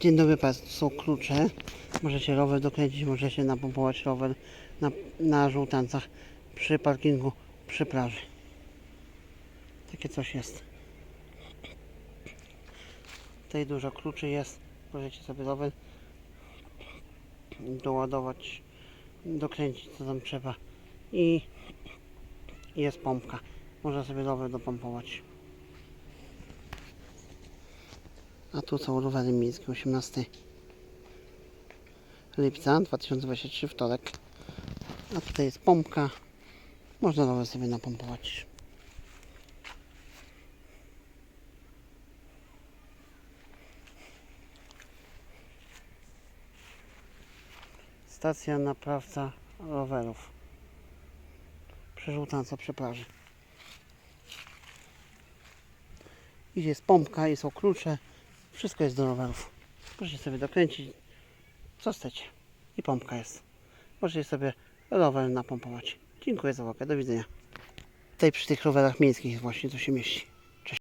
Dzień dobry Państwu, są klucze. Możecie rower dokręcić, możecie napompować rower na, na żółtancach przy parkingu, przy plaży. Takie coś jest. Tutaj dużo kluczy jest. Możecie sobie rower doładować, dokręcić co tam trzeba. I jest pompka. Można sobie rower dopompować. A tu są rowery miejskie 18 lipca 2023 wtorek. A tutaj jest pompka. Można rower sobie napompować. Stacja naprawca rowerów. Przerzucająca przy plaży. I jest pompka i są klucze. Wszystko jest do rowerów. Możecie sobie dokręcić co chcecie. I pompka jest. Możecie sobie rower napompować. Dziękuję za uwagę. Do widzenia. Tutaj przy tych rowerach miejskich właśnie to się mieści.